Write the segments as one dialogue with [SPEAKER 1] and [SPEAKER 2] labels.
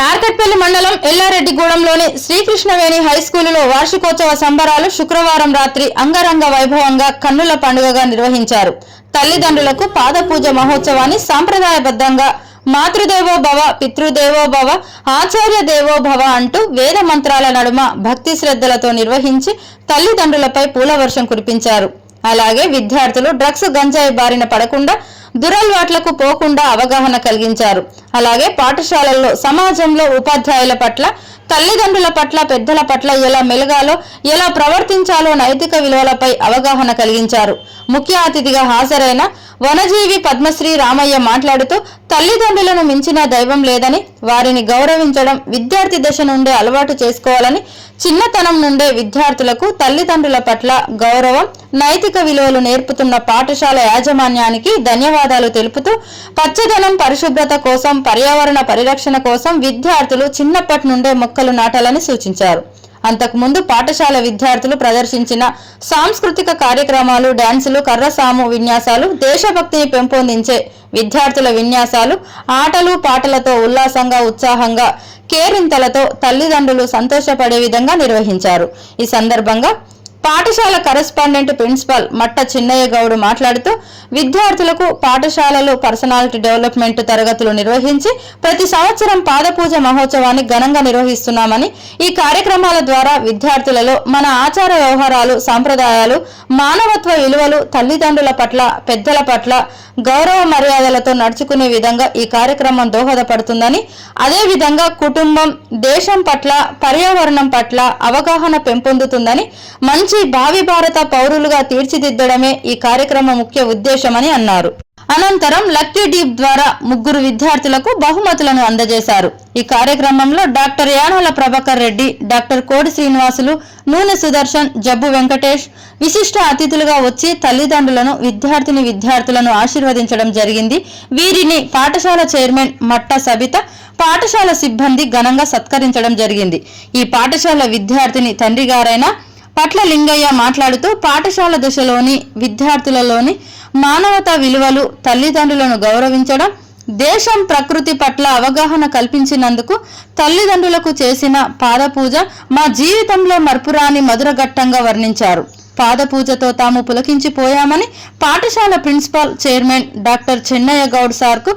[SPEAKER 1] నార్కట్పల్లి మండలం ఎల్లారెడ్డిగూడెంలోని శ్రీకృష్ణవేణి హైస్కూలులో వార్షికోత్సవ సంబరాలు శుక్రవారం రాత్రి అంగరంగ వైభవంగా కన్నుల పండుగగా నిర్వహించారు. తల్లిదండ్రులకు పాదపూజ మహోత్సవాన్ని సాంప్రదాయబద్ధంగా మాతృదేవో భవ పితృదేవో భవ ఆచార్య దేవో భవ అంటూ వేద మంత్రాల నడుమ భక్తి శ్రద్ధలతో నిర్వహించి తల్లిదండ్రులపై పూలవర్షం కురిపించారు. అలాగే విద్యార్థులు డ్రగ్స్ గంజాయి బారిన పడకుండా దురలవాట్లకు పోకుండా అవగాహన కలిగించారు. అలాగే పాఠశాలల్లో సమాజంలో ఉపాధ్యాయుల పట్ల తల్లిదండ్రుల పట్ల పెద్దల పట్ల ఎలా మెలగాలో ఎలా ప్రవర్తించాలో నైతిక విలువలపై అవగాహన కలిగించారు. ముఖ్య అతిథిగా హాజరైన వనజీవి పద్మశ్రీ రామయ్య మాట్లాడుతూ తల్లిదండ్రులను మించిన దైవం లేదని వారిని గౌరవించడం విద్యార్థి దశ నుండే అలవాటు చేసుకోవాలని చిన్నతనం నుండే విద్యార్థులకు తల్లిదండ్రుల పట్ల గౌరవం నైతిక విలువలు నేర్పుతున్న పాఠశాల యాజమాన్యానికి ధన్యవాదాలు తెలుపుతూ పచ్చదనం పరిశుభ్రత కోసం పర్యావరణ పరిరక్షణ కోసం విద్యార్థులు చిన్నప్పటి నుండే మొక్కలు నాటాలని సూచించారు. అంతకుముందు పాఠశాల విద్యార్థులు ప్రదర్శించిన సాంస్కృతిక కార్యక్రమాలు డ్యాన్సులు కర్రసాము విన్యాసాలు దేశభక్తిని పెంపొందించే విద్యార్థుల విన్యాసాలు ఆటలు పాటలతో ఉల్లాసంగా ఉత్సాహంగా కేరింతలతో తల్లిదండ్రులు సంతోషపడే విధంగా నిర్వహించారు. ఈ సందర్భంగా పాఠశాల కరెస్పాండెంట్ ప్రిన్సిపల్ మట్ట చిన్నయ్య గౌడ్ మాట్లాడుతూ విద్యార్థులకు పాఠశాలలో పర్సనాలిటీ డెవలప్మెంట్ తరగతులు నిర్వహించి ప్రతి సంవత్సరం పాదపూజ మహోత్సవాన్ని ఘనంగా నిర్వహిస్తున్నామని ఈ కార్యక్రమాల ద్వారా విద్యార్థులలో మన ఆచార వ్యవహారాలు సాంప్రదాయాలు మానవత్వ విలువలు తల్లిదండ్రుల పట్ల పెద్దల పట్ల గౌరవ మర్యాదలతో నడుచుకునే విధంగా ఈ కార్యక్రమం దోహదపడుతుందని అదేవిధంగా కుటుంబం దేశం పట్ల పర్యావరణం పట్ల అవగాహన పెంపొందుతుందని మంచి భావి భారత పౌరులుగా తీర్చిదిద్దడమే ఈ కార్యక్రమం ముఖ్య ఉద్దేశమని అన్నారు. అనంతరం లక్కీ డీప్ ద్వారా ముగ్గురు విద్యార్థులకు బహుమతులను అందజేశారు. ఈ కార్యక్రమంలో డాక్టర్ యానాల ప్రభాకర్ రెడ్డి డాక్టర్ కోడి శ్రీనివాసులు నూనె సుదర్శన్ జబ్బు వెంకటేష్ విశిష్ట అతిథులుగా వచ్చి తల్లిదండ్రులను విద్యార్థిని విద్యార్థులను ఆశీర్వదించడం జరిగింది. వీరిని పాఠశాల చైర్మన్ మట్ట సబిత పాఠశాల సిబ్బంది ఘనంగా సత్కరించడం జరిగింది. ఈ పాఠశాల విద్యార్థిని తండ్రి గారైనా పట్ల లింగయ్య మాట్లాడుతూ పాఠశాల దశలోని విద్యార్థులలోని మానవతా విలువలు తల్లిదండ్రులను గౌరవించడం దేశం ప్రకృతి పట్ల అవగాహన కల్పించినందుకు తల్లిదండ్రులకు చేసిన పాదపూజ మా జీవితంలో మర్పురాని మధురఘట్టంగా వర్ణించారు. పాదపూజతో తాము పులకించిపోయామని పాఠశాల principal chairman doctor Chennaiah Goud సార్కు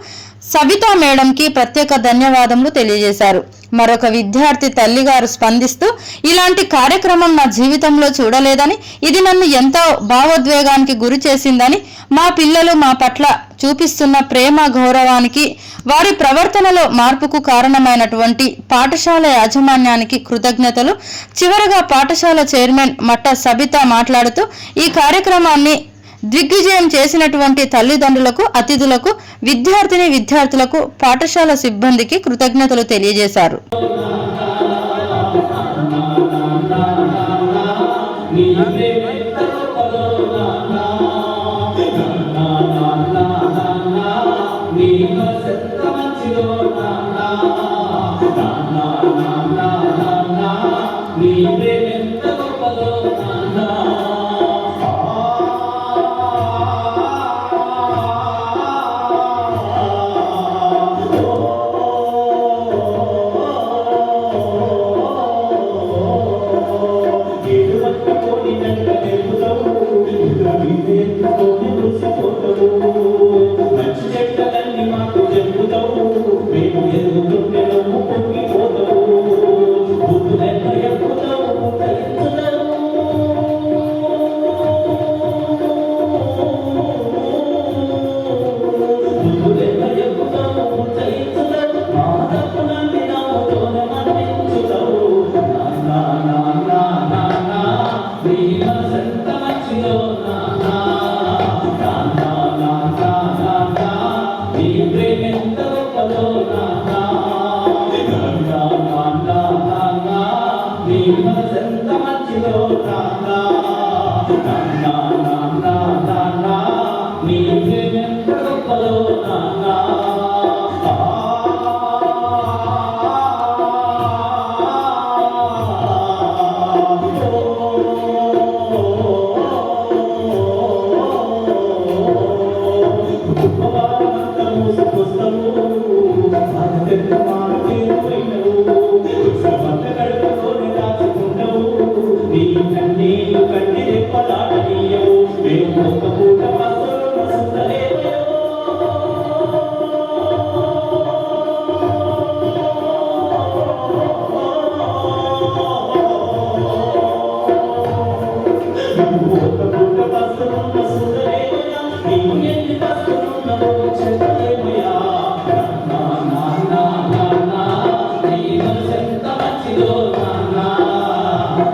[SPEAKER 1] సబితా మేడంకి ప్రత్యేక ధన్యవాదములు తెలియజేశారు. మరొక విద్యార్థి తల్లిగారు స్పందిస్తూ ఇలాంటి కార్యక్రమం నా జీవితంలో చూడలేదని ఇది నన్ను ఎంతో భావోద్వేగానికి గురి చేసిందని మా పిల్లలు మా పట్ల చూపిస్తున్న ప్రేమ గౌరవానికి వారి ప్రవర్తనలో మార్పుకు కారణమైనటువంటి పాఠశాల యాజమాన్యానికి కృతజ్ఞతలు. చివరగా పాఠశాల చైర్మన్ మట్ట సబిత మాట్లాడుతూ ఈ కార్యక్రమాన్ని దిగ్విజయం చేసినటువంటి తల్లిదండ్రులకు అతిథులకు విద్యార్థిని విద్యార్థులకు పాఠశాల సిబ్బందికి కృతజ్ఞతలు తెలియజేశారు.
[SPEAKER 2] నాన్న నాన్న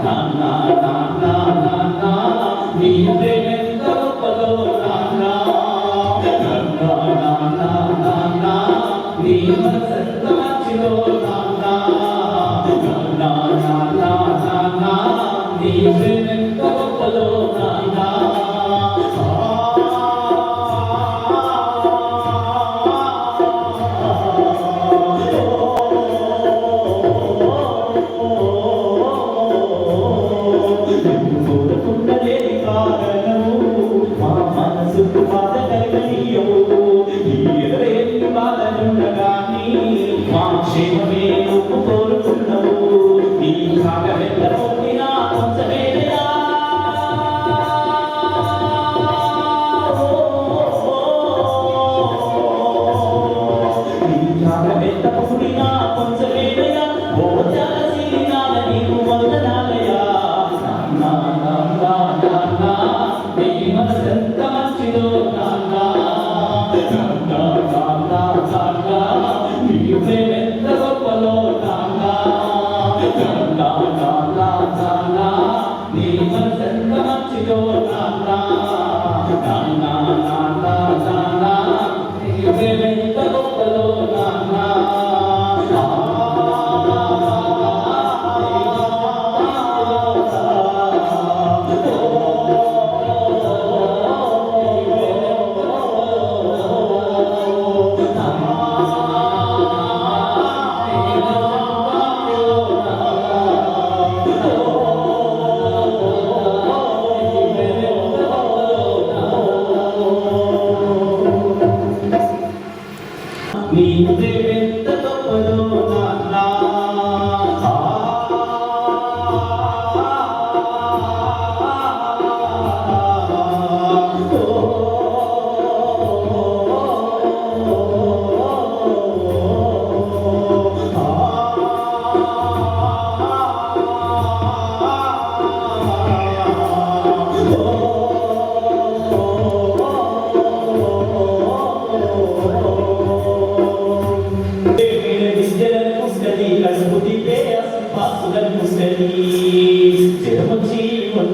[SPEAKER 2] నాన్న నాన్న మనసుకు బాధ కలగనీయవు ఈ బాధలుండగాని మా క్షేమమే నువ్వు కోరుకున్నావు నీ కాగవెంత వెళ్ళవు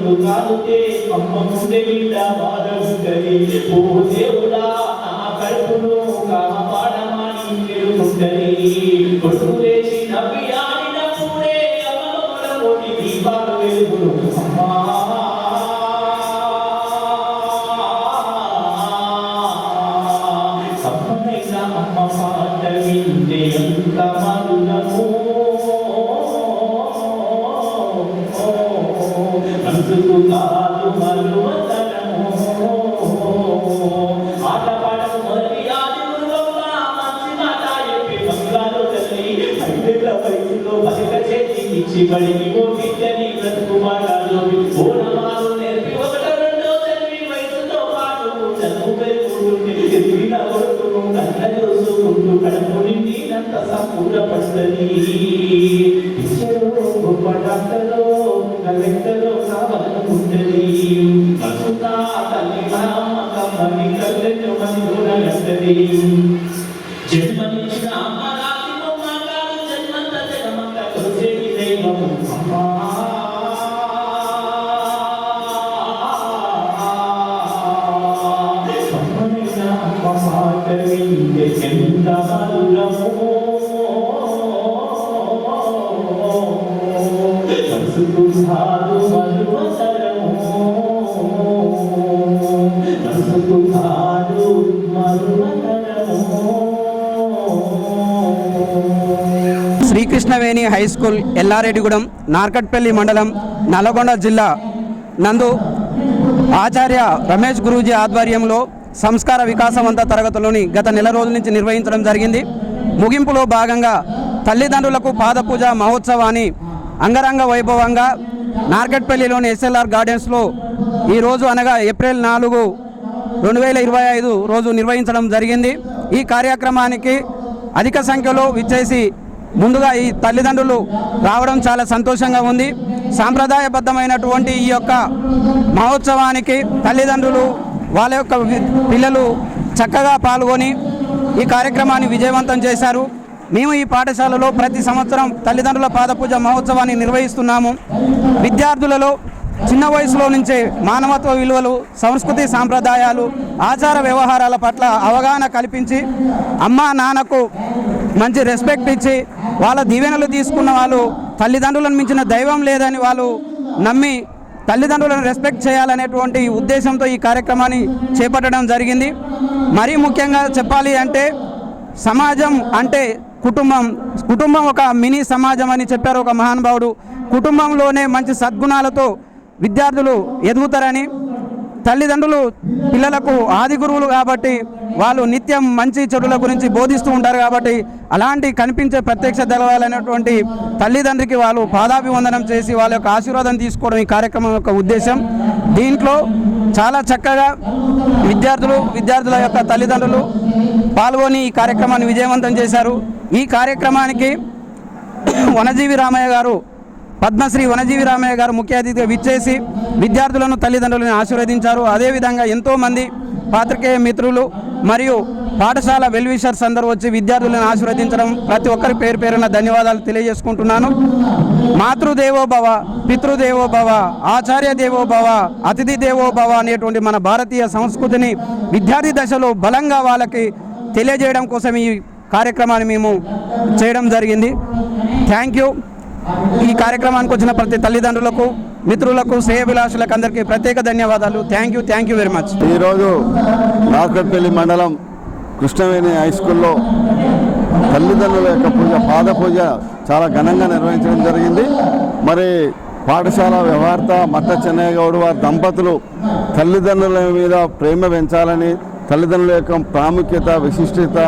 [SPEAKER 2] కాలుతే అమ్మ ముందే బిడ్డ బాధ ఉంటది ఓ దేవుడా నా కడుపును కాపాడమని తెలుసుంటది కొడుకు లేచి నవ్వి ఆడినప్పుడే అమ్మమ్మల దీపాలు వెలుగును. అమ్మా. అమ్మ పాట వింటే ఎంత మధురమో. బడికి ఓ విద్యని బ్రతుకు మాటలు ఓనమాలు నేర్పి ఒకట రెండో తల్లి వయసుతో పాటు చదువు పెరుగుతుంటే తిరిగిన కొడుకును కన్న చూసుకుంటూ కడుపు నిండినంత గొప్ప డాక్టరు కలెక్టరు కావాలనుకుంటుంది మనసుతా తల్లి నమ్మకమ్మని కళ్ళెట్టు మంది దూరగట్టది జన్మనిచ్చిన అమ్మ రాతి బొమ్మ కాదు జన్మంత జగమంత కొలిసేటి దైవము అమ్మా
[SPEAKER 3] శ్రీకృష్ణవేణి హై స్కూల్ ఎల్లారెడ్డిగూడెం నార్కట్పల్లి మండలం నల్లగొండ జిల్లా. నందు ఆచార్య రమేష్ గురూజీ ఆధ్వర్యంలో సంస్కార వికాసవంత తరగతులని గత నెల రోజుల నుంచి నిర్వహించడం జరిగింది. ముగింపులో భాగంగా తల్లిదండ్రులకు పాదపూజ మహోత్సవాన్ని అంగరంగ వైభవంగా నార్కట్పల్లిలోని ఎస్ఎల్ఆర్ గార్డెన్స్లో ఈరోజు అనగా ఏప్రిల్ నాలుగు రెండు వేల ఇరవై ఐదు రోజు నిర్వహించడం జరిగింది. ఈ కార్యక్రమానికి అధిక సంఖ్యలో విచ్చేసి ముందుగా ఈ తల్లిదండ్రులు రావడం చాలా సంతోషంగా ఉంది. సాంప్రదాయబద్ధమైనటువంటి ఈ యొక్క మహోత్సవానికి తల్లిదండ్రులు వాళ్ళ యొక్క పిల్లలు చక్కగా పాల్గొని ఈ కార్యక్రమాన్ని విజయవంతం చేశారు. మేము ఈ పాఠశాలలో ప్రతి సంవత్సరం తల్లిదండ్రుల పాదపూజ మహోత్సవాన్ని నిర్వహిస్తున్నాము. విద్యార్థులలో చిన్న వయసులో నుంచే మానవత్వ విలువలు సంస్కృతి సాంప్రదాయాలు ఆచార వ్యవహారాల పట్ల అవగాహన కల్పించి అమ్మా నాన్నకు మంచి రెస్పెక్ట్ ఇచ్చి వాళ్ళ దీవెనలు తీసుకున్న వాళ్ళు తల్లిదండ్రులను మించిన దైవం లేదని వాళ్ళు నమ్మి తల్లిదండ్రులను రెస్పెక్ట్ చేయాలనేటువంటి ఉద్దేశంతో ఈ కార్యక్రమాన్ని చేపట్టడం జరిగింది. మరీ ముఖ్యంగా చెప్పాలి అంటే సమాజం అంటే కుటుంబం. కుటుంబం ఒక మినీ సమాజం అని చెప్పారు ఒక మహానుభావుడు. కుటుంబంలోనే మంచి సద్గుణాలతో విద్యార్థులు ఎదుగుతారని తల్లిదండ్రులు పిల్లలకు ఆది గురువులు కాబట్టి వాళ్ళు నిత్యం మంచి చెడుల గురించి బోధిస్తూ ఉంటారు కాబట్టి అలాంటి కనిపించే ప్రత్యక్ష తెలవాలనేటువంటి తల్లిదండ్రికి వాళ్ళు పాదాభివందనం చేసి వాళ్ళ యొక్క ఆశీర్వాదం తీసుకోవడం ఈ కార్యక్రమం యొక్క ఉద్దేశం. దీంట్లో చాలా చక్కగా విద్యార్థులు విద్యార్థుల యొక్క తల్లిదండ్రులు పాల్గొని ఈ కార్యక్రమాన్ని విజయవంతం చేశారు. ఈ కార్యక్రమానికి వనజీవి రామయ్య గారు పద్మశ్రీ వనజీవి రామయ్య గారు ముఖ్య అతిథిగా విచ్చేసి విద్యార్థులను తల్లిదండ్రులను ఆశీర్వదించారు. అదేవిధంగా ఎంతోమంది పాత్రికేయ మిత్రులు మరియు పాఠశాల వెల్విషర్స్ అందరూ వచ్చి విద్యార్థులను ఆశీర్వదించడం ప్రతి ఒక్కరి పేరు పేరున ధన్యవాదాలు తెలియజేసుకుంటున్నాను. మాతృదేవోభవ పితృదేవోభవ ఆచార్య దేవోభవ అతిథి దేవోభవ అనేటువంటి మన భారతీయ సంస్కృతిని విద్యార్థి దశలో బలంగా వాళ్ళకి తెలియజేయడం కోసం ఈ కార్యక్రమాన్ని మేము చేయడం జరిగింది. Thank you. ఈ కార్యక్రమానికి వచ్చిన ప్రతి తల్లిదండ్రులకు మిత్రులకు శ్రేయభిలాషులకు అందరికీ ప్రత్యేక ధన్యవాదాలు. Thank you thank you very much
[SPEAKER 4] ఈరోజు నార్కట్పల్లి మండలం కృష్ణవేణి హై స్కూల్లో తల్లిదండ్రుల యొక్క పూజ పాద పూజ చాలా ఘనంగా నిర్వహించడం జరిగింది. మరి పాఠశాల వ్యవహార్త మట్ట చెన్నయ్య గౌడ్ వారి దంపతులు తల్లిదండ్రుల మీద ప్రేమ పెంచాలని తల్లిదండ్రుల యొక్క ప్రాముఖ్యత విశిష్టత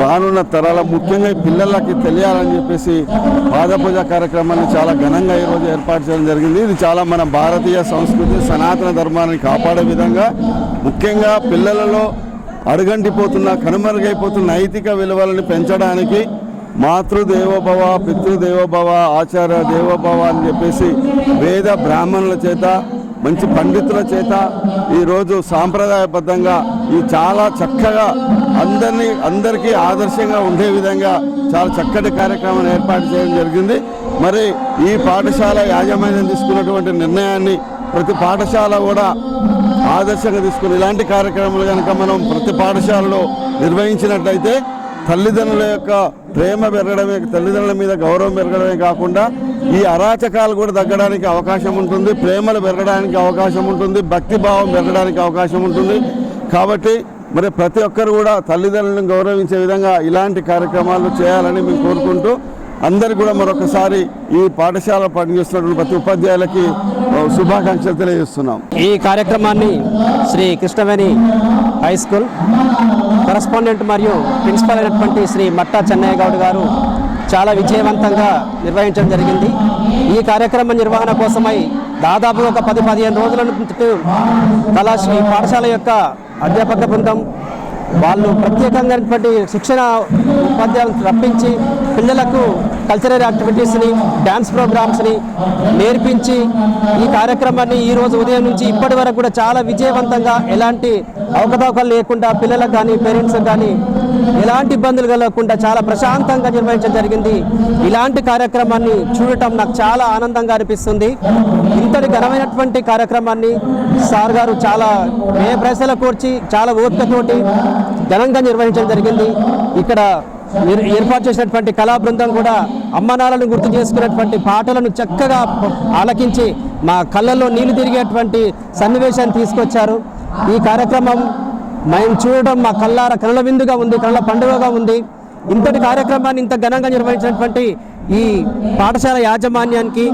[SPEAKER 4] రానున్న తరాల ముఖ్యంగా పిల్లలకి తెలియాలని చెప్పేసి పాదపూజ కార్యక్రమాన్ని చాలా ఘనంగా ఈరోజు ఏర్పాటు చేయడం జరిగింది. ఇది చాలా మన భారతీయ సంస్కృతి సనాతన ధర్మాన్ని కాపాడే విధంగా ముఖ్యంగా పిల్లలలో అడుగంటిపోతున్న కనుమరుగైపోతున్న నైతిక విలువలను పెంచడానికి మాతృదేవోభవ పితృదేవోభవ ఆచార్య దేవోభవ అని చెప్పేసి వేద బ్రాహ్మణుల చేత మంచి పండితుల చేత ఈరోజు సాంప్రదాయబద్ధంగా ఈ చాలా చక్కగా అందరినీ అందరికీ ఆదర్శంగా ఉండే విధంగా చాలా చక్కటి కార్యక్రమాన్ని ఏర్పాటు చేయడం జరిగింది. మరి ఈ పాఠశాల యాజమాన్యం తీసుకున్నటువంటి నిర్ణయాన్ని ప్రతి పాఠశాల కూడా ఆదర్శంగా తీసుకుని ఇలాంటి కార్యక్రమాలు కనుక మనం ప్రతి పాఠశాలలో నిర్వహించినట్లయితే తల్లిదండ్రుల యొక్క ప్రేమ పెరగడమే తల్లిదండ్రుల మీద గౌరవం పెరగడమే కాకుండా ఈ అరాచకాలు కూడా తగ్గడానికి అవకాశం ఉంటుంది ప్రేమలు పెరగడానికి అవకాశం ఉంటుంది భక్తి భావం పెరగడానికి అవకాశం ఉంటుంది. కాబట్టి మరి ప్రతి ఒక్కరు కూడా తల్లిదండ్రులను గౌరవించే విధంగా ఇలాంటి కార్యక్రమాలు చేయాలని మేము కోరుకుంటూ అందరు కూడా మరొకసారి ఈ పాఠశాల పనిచేస్తున్నటువంటి ప్రతి ఉపాధ్యాయులకి శుభాకాంక్షలు తెలియజేస్తున్నాం.
[SPEAKER 5] ఈ కార్యక్రమాన్ని Sri Krishnaveni high school correspondent మరియు ప్రిన్సిపల్ అయినటువంటి శ్రీ మట్టా చెన్నయ్య గౌడ్ గారు చాలా విజయవంతంగా నిర్వహించడం జరిగింది. ఈ కార్యక్రమ నిర్వహణ కోసమై దాదాపు ఒక పది పదిహేను రోజుల నుంచి కళాశ్రీ పాఠశాల యొక్క అధ్యాపక బృందం వాళ్ళు ప్రత్యేకంగా శిక్షణ ఉపాధ్యాయులను రప్పించి పిల్లలకు కల్చరల్ యాక్టివిటీస్ని డ్యాన్స్ ప్రోగ్రామ్స్ని నేర్పించి ఈ కార్యక్రమాన్ని ఈ రోజు ఉదయం నుంచి ఇప్పటి వరకు కూడా చాలా విజయవంతంగా ఎలాంటి అవకతవకలు లేకుండా పిల్లలకు కానీ పేరెంట్స్ కానీ ఎలాంటి ఇబ్బందులు కలగకుండా చాలా ప్రశాంతంగా నిర్వహించడం జరిగింది. ఇలాంటి కార్యక్రమాన్ని చూడటం నాకు చాలా ఆనందంగా అనిపిస్తుంది. ఇంతటి ఘనమైనటువంటి కార్యక్రమాన్ని సార్ గారు చాలా ఏ ప్రశ్నలు కూర్చి చాలా ఓపికతోటి ఘనంగా నిర్వహించడం జరిగింది. ఇక్కడ ఏర్పాటు చేసినటువంటి కళా బృందం కూడా అమ్మనాలను గుర్తు చేసుకున్నటువంటి పాటలను చక్కగా ఆలకించి మా కళ్ళల్లో నీళ్ళు తిరిగేటువంటి సన్నివేశాన్ని తీసుకొచ్చారు. ఈ కార్యక్రమం మేము చూడడం మా కళ్ళార కళ్ళ విందుగా ఉంది కళ్ళ పండుగగా ఉంది. ఇంతటి కార్యక్రమాన్ని ఇంత ఘనంగా నిర్వహించినటువంటి ఈ పాఠశాల యాజమాన్యానికి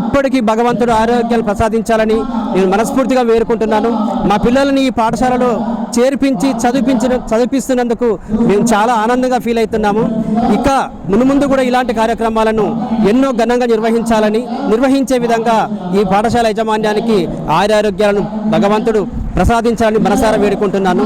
[SPEAKER 5] ఎప్పటికీ భగవంతుడు ఆరోగ్యాలు ప్రసాదించాలని నేను మనస్ఫూర్తిగా వేరుకుంటున్నాను మా పిల్లల్ని ఈ పాఠశాలలో చేర్పించి చదివించిన చదివిస్తున్నందుకు మేము చాలా ఆనందంగా ఫీల్ అవుతున్నాము. ఇక మునుముందు కూడా ఇలాంటి కార్యక్రమాలను ఎన్నో ఘనంగా నిర్వహించాలని నిర్వహించే విధంగా ఈ పాఠశాల యాజమాన్యానికి ఆరోగ్యాలను భగవంతుడు ప్రసాదించాలని మనసారా వేడుకుంటున్నాను.